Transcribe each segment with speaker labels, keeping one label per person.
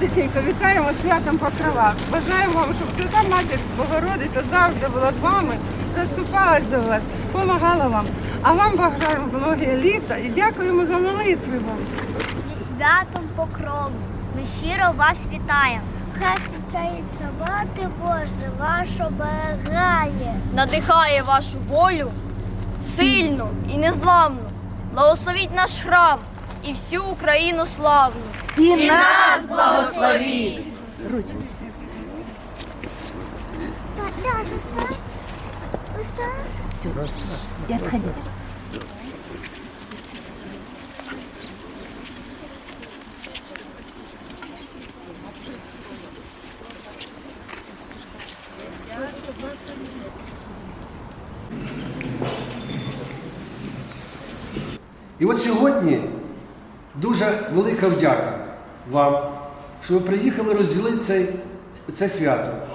Speaker 1: Сердеченько вітаємо святом Покрова. Бажаємо вам, щоб Свята Матір Богородиця завжди була з вами, заступалась за вас, допомагала вам. А вам бажаємо многі літа і дякуємо за молитви вам.
Speaker 2: Зі святом покрову. Ми щиро вас вітаємо. Хай втицяється мати Божа, вашу берегає.
Speaker 3: надихає вашу волю, сильну і незламну. Благословіть наш храм і всю Україну славну. І, нас благословіть!
Speaker 2: Татя, устань. Устань.
Speaker 4: І от сьогодні дуже велика вдяка вам, що ви приїхали розділити цей, це свято.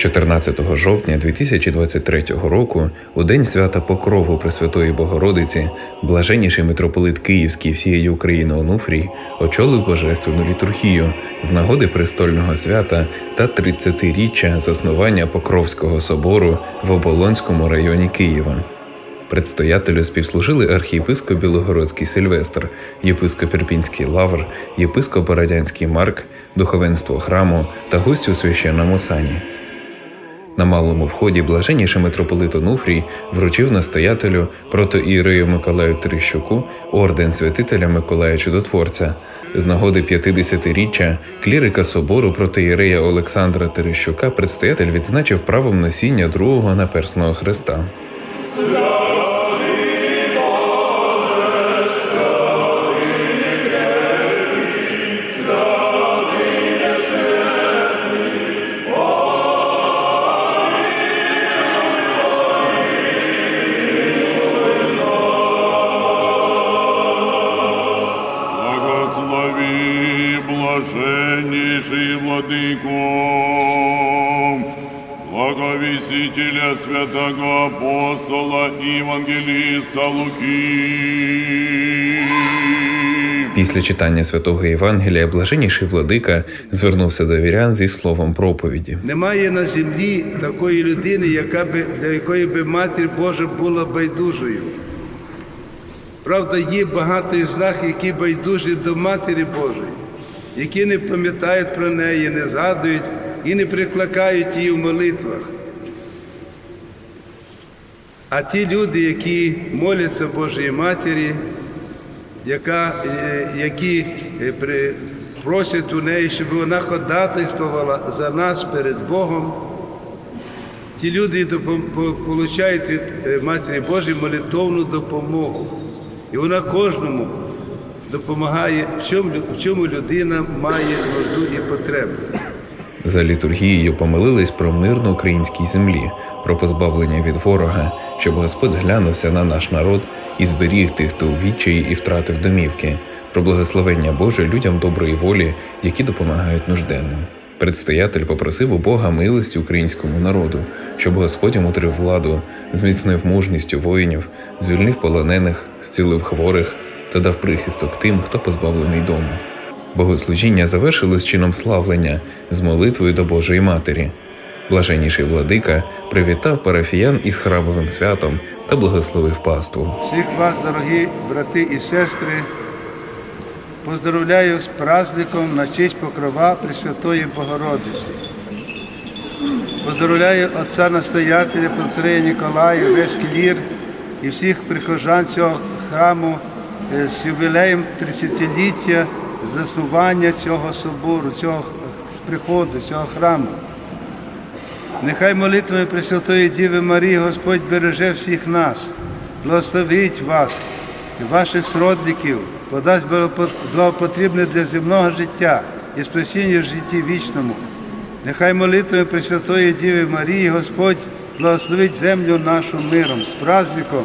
Speaker 5: 14 жовтня 2023 року, у день свята Покрову Пресвятої Богородиці, блаженніший митрополит Київський всієї України Онуфрій очолив божественну літургію з нагоди престольного свята та 30-річчя заснування Покровського собору в Оболонському районі Києва. Предстоятелю співслужили архієпископ Білогородський Сильвестр, єпископ Ірпінський Лавр, єпископ Бородянський Марк, духовенство храму та гость у священному сані. На малому вході блаженніший митрополит Онуфрій вручив настоятелю протоірею Миколаю Терещуку орден святителя Миколая Чудотворця. З нагоди 50-річчя клірика собору протоірея Олександра Терещука предстоятель відзначив правом носіння другого наперсного хреста.
Speaker 6: Благовестителя святого апостола и евангелиста Луки.
Speaker 5: Після читання святого Євангелія блаженніший владика звернувся до вірян зі словом проповіді.
Speaker 7: Немає на землі такої людини, яка би, для якої би Матір Божа була байдужою. Правда, є багато із нас, які байдужі до Матері Божої, які не пам'ятають про неї, не згадують і не прикликають її в молитвах. А ті люди, які моляться Божій Матері, яка, е, які е, просять у неї, щоб вона ходатайствувала за нас перед Богом, ті люди получають від е, Матері Божої молитовну допомогу. І вона кожному допомагає, в чому людина має нужду і потребу.
Speaker 5: За літургією помилились про мир на українській землі, про позбавлення від ворога, щоб Господь зглянувся на наш народ і зберіг тих, хто у відчаї і втратив домівки, про благословення Боже людям доброї волі, які допомагають нужденним. Предстоятель попросив у Бога милості українському народу, щоб Господь умутрив владу, зміцнив мужність у воїнів, звільнив полонених, зцілив хворих та дав прихисток тим, хто позбавлений дому. Богослужіння завершилось чином славлення з молитвою до Божої Матері. Блаженніший владика привітав парафіян із храмовим святом та благословив паству.
Speaker 7: Всіх вас, дорогі брати і сестри, поздравляю з праздником на честь покрова Пресвятої Богородиці. Поздравляю отця настоятеля Протрея Ніколая, весь клір і всіх прихожан цього храму е, з ювілеєм 30-ліття заснування цього собору, цього приходу, цього храму. Нехай молитвами Пресвятої Діви Марії Господь береже всіх нас, благословить вас і ваших сродників, подасть благопотрібне для земного життя і спасіння в житті вічному. Нехай молитвами Пресвятої Діви Марії Господь благословить землю нашу миром з праздником.